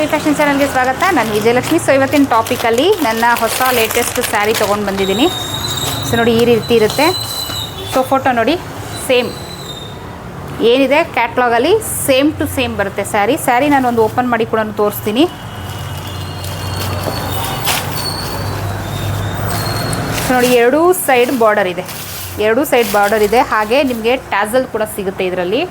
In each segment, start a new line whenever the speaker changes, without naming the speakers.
Shri fashion ಚಾನಲ್ಗೆ ಸ್ವಾಗತ. ನಾನು ವಿಜಯಲಕ್ಷ್ಮಿ. ಸೊ ಇವತ್ತಿನ ಟಾಪಿಕಲ್ಲಿ ನನ್ನ ಹೊಸ ಲೇಟೆಸ್ಟ್ ಸ್ಯಾರಿ ತೊಗೊಂಡು ಬಂದಿದ್ದೀನಿ. ಸೊ ನೋಡಿ ಈ ರೀತಿ ಇರುತ್ತೆ. ಸೊ ಫೋಟೋ ನೋಡಿ ಸೇಮ್ ಏನಿದೆ? ಕ್ಯಾಟ್ಲಾಗಲ್ಲಿ ಸೇಮ್ ಟು ಸೇಮ್ ಬರುತ್ತೆ ಸ್ಯಾರಿ ಸ್ಯಾರಿ ನಾನು ಒಂದು ಓಪನ್ ಮಾಡಿ ಕೂಡ ತೋರಿಸ್ತೀನಿ. ಸೊ ನೋಡಿ, ಎರಡೂ ಸೈಡ್ ಬಾರ್ಡರ್ ಇದೆ. ಎರಡೂ ಸೈಡ್ ಬಾರ್ಡರ್ ಇದೆ. ಹಾಗೆ ನಿಮಗೆ ಟ್ಯಾಸಲ್ ಕೂಡ ಸಿಗುತ್ತೆ ಇದರಲ್ಲಿ.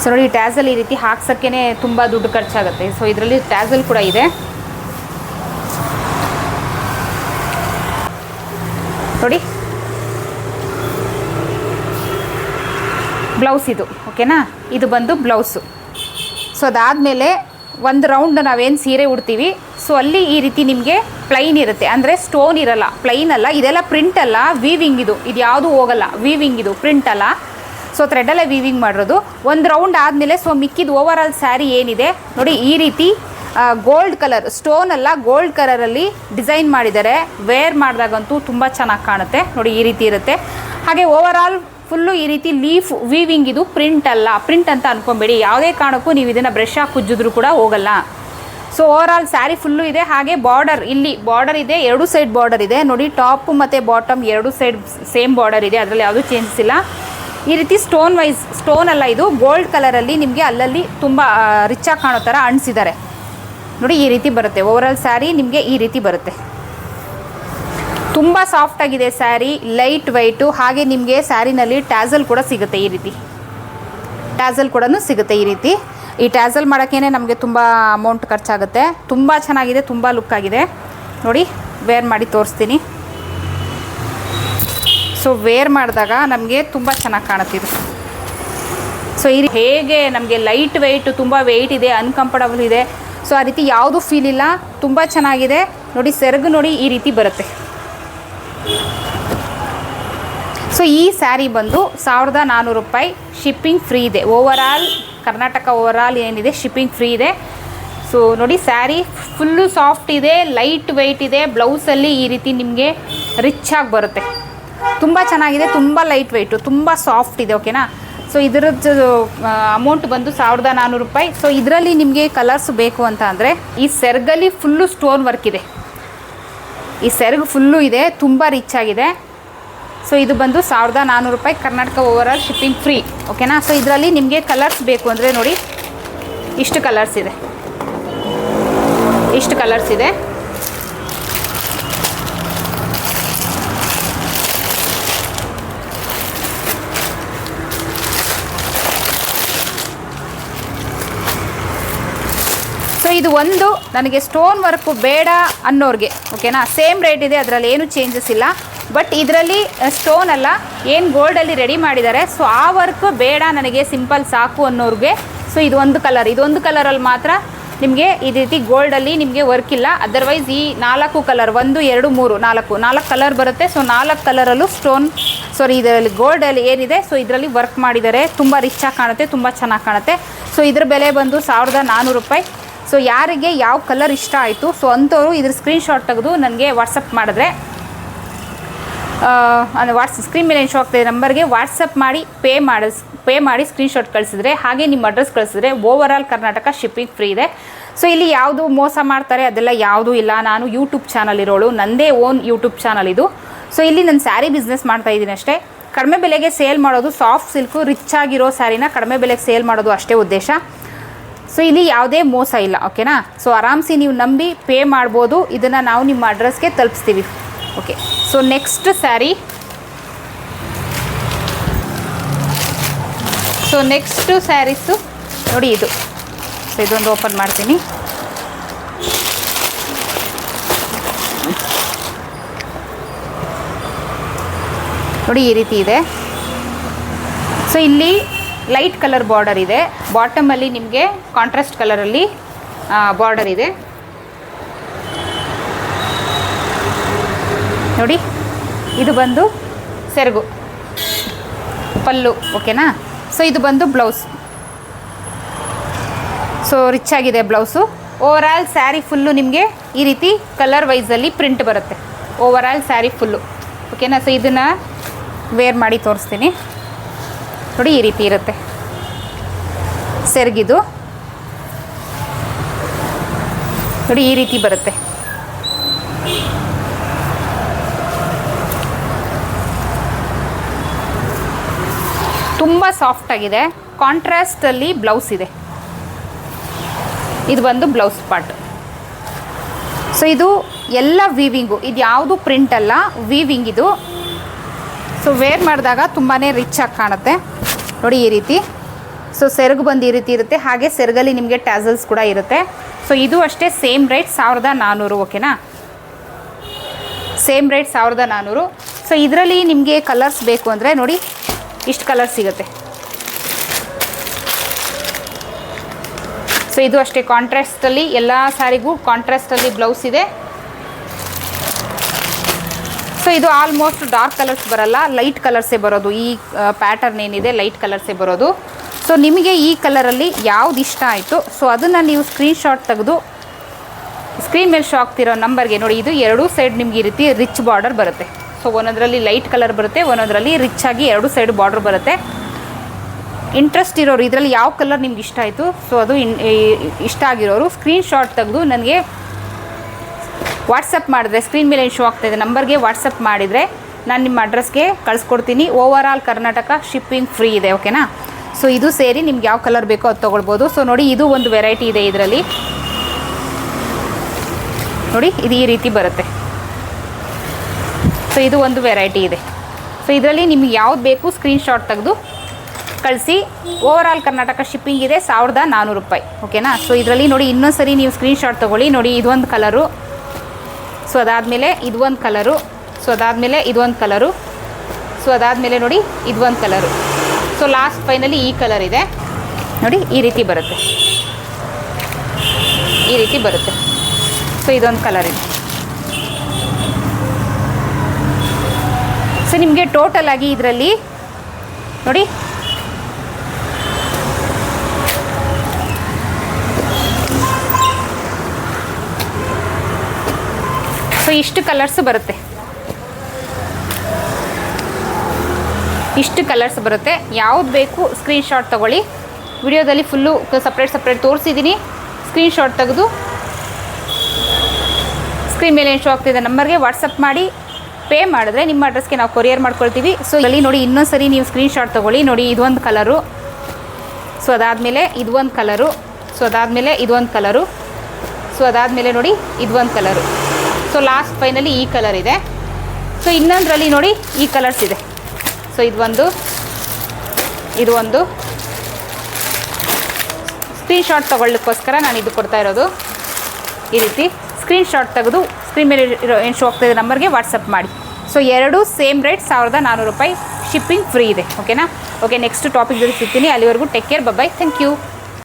ಸೊ ನೋಡಿ ಟ್ಯಾಸಲ್ ಈ ರೀತಿ ಹಾಕ್ಸೋಕ್ಕೇ ತುಂಬ ದುಡ್ಡು ಖರ್ಚಾಗುತ್ತೆ. ಸೊ ಇದರಲ್ಲಿ ಟ್ಯಾಸಲ್ ಕೂಡ ಇದೆ. ನೋಡಿ. ಬ್ಲೌಸ್ ಇದು ಓಕೆನಾ ಇದು ಬಂದು ಬ್ಲೌಸು ಸೊ ಅದಾದಮೇಲೆ ಒಂದು ರೌಂಡ್ ನಾವೇನು ಸೀರೆ ಉಡ್ತೀವಿ. ಸೊ ಅಲ್ಲಿ ಈ ರೀತಿ ನಿಮಗೆ ಪ್ಲೈನ್ ಇರುತ್ತೆ. ಅಂದರೆ ಸ್ಟೋನ್ ಇರಲ್ಲ ಪ್ಲೈನ್ ಅಲ್ಲ. ಇದೆಲ್ಲ ಪ್ರಿಂಟ್ ಅಲ್ಲ ವೀವಿಂಗ್ ಇದು. ಇದು ಯಾವುದು ಹೋಗಲ್ಲ ವೀವಿಂಗ್ ಇದು ಪ್ರಿಂಟ್ ಅಲ್ಲ. ಸೊ ಥ್ರೆಡಲ್ಲೇ ವೀವಿಂಗ್ ಮಾಡಿರೋದು. ಒಂದು ರೌಂಡ್ ಆದಮೇಲೆ ಸೊ ಮಿಕ್ಕಿದ ಓವರ್ ಆಲ್ ಸ್ಯಾರಿ ಏನಿದೆ, ನೋಡಿ ಈ ರೀತಿ ಗೋಲ್ಡ್ ಕಲರ್ ಸ್ಟೋನ್ ಅಲ್ಲ ಗೋಲ್ಡ್ ಕಲರಲ್ಲಿ ಡಿಸೈನ್ ಮಾಡಿದ್ದಾರೆ. ವೇರ್ ಮಾಡಿದಾಗಂತೂ ತುಂಬ ಚೆನ್ನಾಗಿ ಕಾಣುತ್ತೆ. ನೋಡಿ ಈ ರೀತಿ ಇರುತ್ತೆ. ಹಾಗೆ ಓವರ್ ಆಲ್ ಫುಲ್ಲು ಈ ರೀತಿ ಲೀಫ್ ವೀವಿಂಗ್ ಇದು ಪ್ರಿಂಟ್ ಅಲ್ಲ. ಪ್ರಿಂಟ್ ಅಂತ ಅಂದ್ಕೊಂಬೇಡಿ ಯಾವುದೇ ಕಾರಣಕ್ಕೂ ನೀವು ಇದನ್ನು ಬ್ರಷ್ ಹಾಕಿ ಉಜ್ಜಿದ್ರು ಕೂಡ ಹೋಗಲ್ಲ. So over all sari full ಇದೆ. ಹಾಗೆ ಬಾರ್ಡರ್ ಇಲ್ಲಿ ಬಾರ್ಡರ್ ಇದೆ, ಎರಡು ಸೈಡ್ ಬಾರ್ಡರ್ ಇದೆ. ನೋಡಿ ಟಾಪ್ ಮತ್ತು ಬಾಟಮ್ ಎರಡು ಸೈಡ್ ಸೇಮ್ ಬಾರ್ಡರ್ ಇದೆ. ಅದರಲ್ಲಿ ಯಾವುದೂ ಚೇಂಜಸ್ ಇಲ್ಲ. ಈ ರೀತಿ ಸ್ಟೋನ್ ವೈಸ್ ಸ್ಟೋನ್ ಅಲ್ಲ ಇದು ಗೋಲ್ಡ್ ಕಲರಲ್ಲಿ ನಿಮಗೆ ಅಲ್ಲಲ್ಲಿ ತುಂಬ ರಿಚಾಗಿ ಕಾಣೋ ಥರ ಅಣಿಸಿದ್ದಾರೆ ನೋಡಿ ಈ ರೀತಿ ಬರುತ್ತೆ. ಓವರಾಲ್ ಸ್ಯಾರಿ ನಿಮಗೆ ಈ ರೀತಿ ಬರುತ್ತೆ. ತುಂಬ ಸಾಫ್ಟ್ ಆಗಿದೆ ಸ್ಯಾರಿ ಲೈಟ್ ವೈಟು ಹಾಗೆ ನಿಮಗೆ ಸ್ಯಾರಿನಲ್ಲಿ ಟ್ಯಾಸಲ್ ಕೂಡ ಸಿಗುತ್ತೆ ಈ ರೀತಿ. ಟ್ಯಾಸಲ್ ಕೂಡ ಸಿಗುತ್ತೆ ಈ ರೀತಿ. ಈ ಟ್ಯಾಸಲ್ ಮಾಡೋಕ್ಕೇ ನಮಗೆ ತುಂಬ ಅಮೌಂಟ್ ಖರ್ಚಾಗುತ್ತೆ. ತುಂಬ ಚೆನ್ನಾಗಿದೆ, ತುಂಬ ಲುಕ್ ಆಗಿದೆ. ನೋಡಿ ವೇರ್ ಮಾಡಿ ತೋರಿಸ್ತೀನಿ. ಸೊ ವೇರ್ ಮಾಡಿದಾಗ ನಮಗೆ ತುಂಬ ಚೆನ್ನಾಗಿ ಕಾಣುತ್ತಿದೆ ಸೊ ಈ ರೀ- ಹೇಗೆ ನಮಗೆ ಲೈಟ್ ವೆಯ್ಟು ತುಂಬ ವೆಯ್ಟ್ ಇದೆ ಅನ್ಕಂಫರ್ಟಬಲ್ ಇದೆ. ಸೊ ಆ ರೀತಿ ಯಾವುದೂ ಫೀಲ್ ಇಲ್ಲ, ತುಂಬ ಚೆನ್ನಾಗಿದೆ. ನೋಡಿ, ಸೆರಗು ನೋಡಿ ಈ ರೀತಿ ಬರುತ್ತೆ. ಸೊ ಈ ಸ್ಯಾರಿ ಬಂದು ಸಾವಿರದ ನಾನ್ನೂರು ರೂಪಾಯಿ ಶಿಪ್ಪಿಂಗ್ ಫ್ರೀ ಇದೆ. Over all Karnataka over all ಏನಿದೆ ಶಿಪ್ಪಿಂಗ್ ಫ್ರೀ ಇದೆ. ಸೊ ನೋಡಿ ಸ್ಯಾರಿ ಫುಲ್ಲು ಸಾಫ್ಟ್ ಇದೆ ಲೈಟ್ ವೆಯ್ಟ್ ಇದೆ. ಬ್ಲೌಸಲ್ಲಿ ಈ ರೀತಿ ನಿಮಗೆ ರಿಚ್ ಆಗಿ ಬರುತ್ತೆ. ತುಂಬ ಚೆನ್ನಾಗಿದೆ, ತುಂಬ ಲೈಟ್ ವೆಯ್ಟು ತುಂಬ ಸಾಫ್ಟ್ ಇದೆ ಓಕೆನಾ ಸೊ ಇದರದ್ದು ಅಮೌಂಟ್ ಬಂದು ಸಾವಿರದ ನಾನ್ನೂರು ರೂಪಾಯಿ. ಸೊ ಇದರಲ್ಲಿ ನಿಮಗೆ ಕಲರ್ಸ್ ಬೇಕು ಅಂತ ಅಂದರೆ, ಈ ಸೆರ್ಗಲ್ಲಿ ಫುಲ್ಲು ಸ್ಟೋನ್ ವರ್ಕ್ ಇದೆ. ಈ ಸೆರ್ಗ್ ಫುಲ್ಲು ಇದೆ, ತುಂಬ ರಿಚ್ ಆಗಿದೆ. ಸೊ ಇದು ಬಂದು ಸಾವಿರದ ನಾನ್ನೂರು ರೂಪಾಯಿ, Karnataka over all shipping free ಓಕೆನಾ ಸೊ ಇದರಲ್ಲಿ ನಿಮಗೆ ಕಲರ್ಸ್ ಬೇಕು ಅಂದರೆ ನೋಡಿ, ಇಷ್ಟು ಕಲರ್ಸ್ ಇದೆ. ಇಷ್ಟು ಕಲರ್ಸ್ ಇದೆ. ಇದು ಒಂದು. ನನಗೆ ಸ್ಟೋನ್ ವರ್ಕು ಬೇಡ ಅನ್ನೋರಿಗೆ ಓಕೆನಾ ಸೇಮ್ ರೇಟ್ ಇದೆ, ಅದರಲ್ಲಿ ಏನು ಚೇಂಜಸ್ ಇಲ್ಲ. ಬಟ್ ಇದರಲ್ಲಿ ಸ್ಟೋನ್ ಅಲ್ಲ, ಏನು ಗೋಲ್ಡಲ್ಲಿ ರೆಡಿ ಮಾಡಿದ್ದಾರೆ ಸೊ ಆ ವರ್ಕ್ ಬೇಡ ನನಗೆ ಸಿಂಪಲ್ ಸಾಕು ಅನ್ನೋರಿಗೆ. ಸೊ ಇದು ಒಂದು ಕಲರ್ ಇದೊಂದು ಕಲರಲ್ಲಿ ಮಾತ್ರ ನಿಮಗೆ ಈ ರೀತಿ ಗೋಲ್ಡಲ್ಲಿ ನಿಮಗೆ ವರ್ಕ್ ಇಲ್ಲ. ಅದರ್ವೈಸ್ ಈ ನಾಲ್ಕು ಕಲರ್ ಒಂದು, ಎರಡು, ಮೂರು, ನಾಲ್ಕು. ನಾಲ್ಕು ಕಲರ್ ಬರುತ್ತೆ ಸೊ ನಾಲ್ಕು ಕಲರಲ್ಲೂ ಸ್ಟೋನ್ ಸಾರಿ ಇದರಲ್ಲಿ ಗೋಲ್ಡಲ್ಲಿ ಏನಿದೆ ಸೊ ಇದರಲ್ಲಿ ವರ್ಕ್ ಮಾಡಿದ್ದಾರೆ. ತುಂಬ ರಿಚಾಗಿ ಕಾಣುತ್ತೆ, ತುಂಬ ಚೆನ್ನಾಗಿ ಕಾಣುತ್ತೆ. ಸೊ ಇದ್ರ ಬೆಲೆ ಬಂದು ಸಾವಿರದ ನಾನ್ನೂರು ರೂಪಾಯಿ. ಸೊ ಯಾರಿಗೆ ಯಾವ ಕಲರ್ ಇಷ್ಟ ಆಯಿತು? ಸೊ ಅಂಥವ್ರು ಇದ್ರ ಸ್ಕ್ರೀನ್ಶಾಟ್ ತೆಗೆದು ನನಗೆ ವಾಟ್ಸಪ್ ಮಾಡಿದ್ರೆ ಅಂದರೆ ವಾಟ್ಸ್ ಸ್ಕ್ರೀನ್ ಮೇಲೆ ಏನು ಆಗ್ತಾಯಿದೆ ನಂಬರ್ಗೆ ವಾಟ್ಸಪ್ ಮಾಡಿ ಪೇ ಮಾಡಿಸ್ ಪೇ ಮಾಡಿ ಸ್ಕ್ರೀನ್ಶಾಟ್ ಕಳಿಸಿದ್ರೆ, ಹಾಗೆ ನಿಮ್ಮ ಅಡ್ರೆಸ್ ಕಳಿಸಿದ್ರೆ over all Karnataka shipping free ಇದೆ. ಸೊ ಇಲ್ಲಿ ಯಾವುದು ಮೋಸ ಮಾಡ್ತಾರೆ? ಅದೆಲ್ಲ ಯಾವುದೂ ಇಲ್ಲ. ನಾನು ಯೂಟ್ಯೂಬ್ ಚಾನಲ್ ಇರೋಳು. ನನ್ನದೇ ಓನ್ ಯೂಟ್ಯೂಬ್ ಚಾನಲ್ ಇದು. ಸೊ ಇಲ್ಲಿ ನಾನು ಸ್ಯಾರಿ ಬಿಸ್ನೆಸ್ ಮಾಡ್ತಾ ಇದ್ದೀನಿ ಅಷ್ಟೇ. ಕಡಿಮೆ ಬೆಲೆಗೆ ಸೇಲ್ ಮಾಡೋದು ಸಾಫ್ಟ್ ಸಿಲ್ಕು ರಿಚ್ ಆಗಿರೋ ಸ್ಯಾರಿನ ಕಡಿಮೆ ಬೆಲೆಗೆ ಸೇಲ್ ಮಾಡೋದು ಅಷ್ಟೇ ಉದ್ದೇಶ. ಸೊ ಇಲ್ಲಿ ಯಾವುದೇ ಮೋಸ ಇಲ್ಲ ಓಕೆನಾ ಸೊ ಆರಾಮ್ಸಿ ನೀವು ನಂಬಿ ಪೇ ಮಾಡ್ಬೋದು. ಇದನ್ನು ನಾವು ನಿಮ್ಮ ಅಡ್ರೆಸ್ಗೆ ತಲುಪಿಸ್ತೀವಿ. Okay so next sari so next sarees ನೋಡಿ ಇದು. ಸೊ ಇದೊಂದು ಓಪನ್ ಮಾಡ್ತೀನಿ. ನೋಡಿ ಈ ರೀತಿ ಇದೆ. ಸೊ ಇಲ್ಲಿ ಲೈಟ್ ಕಲರ್ ಬಾರ್ಡರ್ ಇದೆ. ಬಾಟಮಲ್ಲಿ ನಿಮಗೆ ಕಾಂಟ್ರಾಸ್ಟ್ ಕಲರಲ್ಲಿ ಬಾರ್ಡರ್ ಇದೆ. ನೋಡಿ, ಇದು ಬಂದು ಸೆರಗು, ಪಲ್ಲು ಓಕೆನಾ ಸೊ ಇದು ಬಂದು ಬ್ಲೌಸ್ ಸೊ ರಿಚ್ ಆಗಿದೆ blouse over all sari full ನಿಮಗೆ ಈ ರೀತಿ ಕಲರ್ ವೈಸಲ್ಲಿ ಪ್ರಿಂಟ್ ಬರುತ್ತೆ. ಓವರ್ ಆಲ್ ಸ್ಯಾರಿ ಫುಲ್ಲು ಓಕೆನಾ ಸೊ ಇದನ್ನು ವೇರ್ ಮಾಡಿ ತೋರಿಸ್ತೀನಿ. ನೋಡಿ ಈ ರೀತಿ ಇರುತ್ತೆ. ಸೆರಗಿದು ನೋಡಿ ಈ ರೀತಿ ಬರುತ್ತೆ. ತುಂಬ ಸಾಫ್ಟ್ ಆಗಿದೆ. ಕಾಂಟ್ರಾಸ್ಟಲ್ಲಿ ಬ್ಲೌಸ್ ಇದೆ. ಇದು ಒಂದು ಬ್ಲೌಸ್ ಪಾರ್ಟ್ ಸೊ ಇದು ಎಲ್ಲ ವೀವಿಂಗು ಇದು ಯಾವುದು ಪ್ರಿಂಟ್ ಅಲ್ಲ ವೀವಿಂಗ್ ಇದು. ಸೊ ವೇರ್ ಮಾಡಿದಾಗ ತುಂಬಾ ರಿಚ್ ಆಗಿ ಕಾಣುತ್ತೆ. ನೋಡಿ ಈ ರೀತಿ. ಸೊ ಸೆರಗು ಬಂದು ಈ ರೀತಿ ಇರುತ್ತೆ. ಹಾಗೆ ಸೆರಗಲ್ಲಿ ನಿಮಗೆ ಟ್ಯಾಸಲ್ಸ್ ಕೂಡ ಇರುತ್ತೆ. ಸೊ ಇದು ಅಷ್ಟೇ ಸೇಮ್ ರೇಟ್ ಸಾವಿರದ ನಾನ್ನೂರು ಓಕೆನಾ ಸೇಮ್ ರೇಟ್ ಸಾವಿರದ ನಾನ್ನೂರು ಸೊ ಇದರಲ್ಲಿ ನಿಮಗೆ ಕಲರ್ಸ್ ಬೇಕು ಅಂದರೆ ನೋಡಿ ಇಷ್ಟು ಕಲರ್ ಸಿಗುತ್ತೆ. ಸೊ ಇದು ಅಷ್ಟೇ ಕಾಂಟ್ರಾಸ್ಟಲ್ಲಿ ಎಲ್ಲ ಸಾರಿಗೂ ಕಾಂಟ್ರಾಸ್ಟಲ್ಲಿ ಬ್ಲೌಸ್ ಇದೆ. ಸೊ ಇದು ಆಲ್ಮೋಸ್ಟ್ ಡಾರ್ಕ್ ಕಲರ್ಸ್ ಬರಲ್ಲ ಲೈಟ್ ಕಲರ್ಸೇ ಬರೋದು. ಈ ಪ್ಯಾಟರ್ನ್ ಏನಿದೆ ಲೈಟ್ ಕಲರ್ಸೇ ಬರೋದು. ಸೊ ನಿಮಗೆ ಈ ಕಲರಲ್ಲಿ ಯಾವ್ದು ಇಷ್ಟ ಆಯಿತು? ಸೊ ಅದನ್ನು ನೀವು ಸ್ಕ್ರೀನ್ಶಾಟ್ ತೆಗೆದು ಸ್ಕ್ರೀನ್ ಮೇಲೆ ಶೋ ಆಗ್ತಿರೋ ನಂಬರ್ಗೆ ನೋಡಿ, ಇದು ಎರಡೂ ಸೈಡ್ ನಿಮ್ಗೆ ಈ ರೀತಿ ರಿಚ್ ಬಾರ್ಡರ್ ಬರುತ್ತೆ. ಸೊ ಒಂದೊಂದರಲ್ಲಿ ಲೈಟ್ ಕಲರ್ ಬರುತ್ತೆ, ಒಂದೊಂದರಲ್ಲಿ ರಿಚ್ ಆಗಿ ಎರಡು ಸೈಡ್ ಬಾರ್ಡರ್ ಬರುತ್ತೆ. ಇಂಟ್ರೆಸ್ಟ್ ಇರೋರು, ಇದರಲ್ಲಿ ಯಾವ ಕಲರ್ ನಿಮ್ಗೆ ಇಷ್ಟ ಆಯಿತು? ಸೊ ಅದು ಇಷ್ಟ ಆಗಿರೋರು ಸ್ಕ್ರೀನ್ಶಾಟ್ ತೆಗೆದು, ನನಗೆ ವಾಟ್ಸಪ್ ಮಾಡಿದ್ರೆ, ಸ್ಕ್ರೀನ್ ಮೇಲೆ ಶೋ ಆಗ್ತಾಯಿದೆ ನಂಬರ್ಗೆ ವಾಟ್ಸಪ್ ಮಾಡಿದರೆ ನಾನು ನಿಮ್ಮ ಅಡ್ರೆಸ್ಗೆ ಕಳಿಸ್ಕೊಡ್ತೀನಿ. Over all Karnataka shipping free ಇದೆ ಓಕೆನಾ ಸೊ ಇದು ಸೇರಿ ನಿಮ್ಗೆ ಯಾವ ಕಲರ್ ಬೇಕೋ ಅದು ತೊಗೊಳ್ಬೋದು. ಸೊ ನೋಡಿ, ಇದು ಒಂದು ವೆರೈಟಿ ಇದೆ ಇದರಲ್ಲಿ. ನೋಡಿ, ಇದು ಈ ರೀತಿ ಬರುತ್ತೆ. ಸೊ ಇದು ಒಂದು ವೆರೈಟಿ ಇದೆ. ಸೊ ಇದರಲ್ಲಿ ನಿಮ್ಗೆ ಯಾವ್ದು ಬೇಕು ಸ್ಕ್ರೀನ್ಶಾಟ್ ತೆಗೆದು ಕಳಿಸಿ. ಓವರ್ ಆಲ್ ಕರ್ನಾಟಕ ಶಿಪ್ಪಿಂಗ್ ಇದೆ, ಸಾವಿರದ ನಾನ್ನೂರು ರೂಪಾಯಿ ಓಕೆನಾ ಸೊ ಇದರಲ್ಲಿ ನೋಡಿ ಇನ್ನೊಂದು ಸರಿ ನೀವು ಸ್ಕ್ರೀನ್ಶಾಟ್ ತೊಗೊಳ್ಳಿ. ನೋಡಿ ಇದೊಂದು ಕಲರು ಸೊ ಅದಾದಮೇಲೆ ಇದು ಒಂದು ಕಲರು ಸೊ ಅದಾದಮೇಲೆ ಇದೊಂದು ಕಲರು ಸೊ ಅದಾದಮೇಲೆ ನೋಡಿ ಇದು ಒಂದು ಕಲರು ಸೊ ಲಾಸ್ಟ್ ಫೈನಲಿ ಈ ಕಲರ್ ಇದೆ. ನೋಡಿ ಈ ರೀತಿ ಬರುತ್ತೆ. ಈ ರೀತಿ ಬರುತ್ತೆ. ಸೊ ಇದೊಂದು ಕಲರ್ ಇದೆ. ಸೊ ನಿಮಗೆ ಟೋಟಲ್ ಆಗಿ ಇದರಲ್ಲಿ ನೋಡಿ ಸೊ ಇಷ್ಟು ಕಲರ್ಸ್ ಬರುತ್ತೆ. ಇಷ್ಟು ಕಲರ್ಸ್ ಬರುತ್ತೆ. ಯಾವ್ದು ಬೇಕು ಸ್ಕ್ರೀನ್ಶಾಟ್ ತೊಗೊಳ್ಳಿ. ವಿಡಿಯೋದಲ್ಲಿ ಫುಲ್ಲು ಸಪ್ರೇಟ್ ಸಪ್ರೇಟ್ ತೋರಿಸಿದ್ದೀನಿ ಸ್ಕ್ರೀನ್ಶಾಟ್ ತೆಗೆದು. ಸ್ಕ್ರೀನ್ ಮೇಲೆ ಏನು ಶೋ ಆಗ್ತಿದೆ ನಂಬರ್ಗೆ ವಾಟ್ಸಪ್ ಮಾಡಿ. ಪೇ ಮಾಡಿದ್ರೆ ನಿಮ್ಮ ಅಡ್ರೆಸ್ಗೆ ನಾವು ಕೊರಿಯರ್ ಮಾಡ್ಕೊಳ್ತೀವಿ. ಸೊ ಇಲ್ಲಿ ನೋಡಿ ಇನ್ನೊಂದು ಸರಿ ನೀವು ಸ್ಕ್ರೀನ್ಶಾಟ್ ತೊಗೊಳ್ಳಿ. ನೋಡಿ, ಇದೊಂದು ಕಲರು ಸೊ ಅದಾದಮೇಲೆ ಇದೊಂದು ಕಲರು ಸೊ ಅದಾದಮೇಲೆ ಇದೊಂದು ಕಲರು ಸೊ ಅದಾದಮೇಲೆ ನೋಡಿ, ಇದೊಂದು ಕಲರು ಸೊ ಲಾಸ್ಟ್ ಫೈನಲಿ ಈ ಕಲರ್ ಇದೆ. ಸೊ ಇನ್ನೊಂದರಲ್ಲಿ ನೋಡಿ ಈ ಕಲರ್ಸ್ ಇದೆ. ಸೊ ಇದು ಒಂದು ಇದು ಒಂದು ಸ್ಕ್ರೀನ್ಶಾಟ್ ತೊಗೊಳ್ಳೋಕ್ಕೋಸ್ಕರ ನಾನು ಇದು ಕೊಡ್ತಾ ಇರೋದು. ಈ ರೀತಿ ಸ್ಕ್ರೀನ್ಶಾಟ್ ತೆಗೆದು ಸ್ಕ್ರೀನ್ ಮೇಲೆ ಇರೋ, ಏನು ಶೋ ಆಗ್ತಾಯಿದೆ ನಂಬರ್ಗೆ ವಾಟ್ಸಪ್ ಮಾಡಿ. ಸೊ ಎರಡು ಸೇಮ್ ರೇಟ್ ಸಾವಿರದ ನಾನ್ನೂರು ರೂಪಾಯಿ ಶಿಪ್ಪಿಂಗ್ ಫ್ರೀ ಇದೆ. ಓಕೆನಾ ಓಕೆ ನೆಕ್ಸ್ಟ್ ಟಾಪಿಕ್ ಜೊತೆ ಸಿಗ್ತೀನಿ. ಅಲ್ಲಿವರೆಗೂ take care bye thank you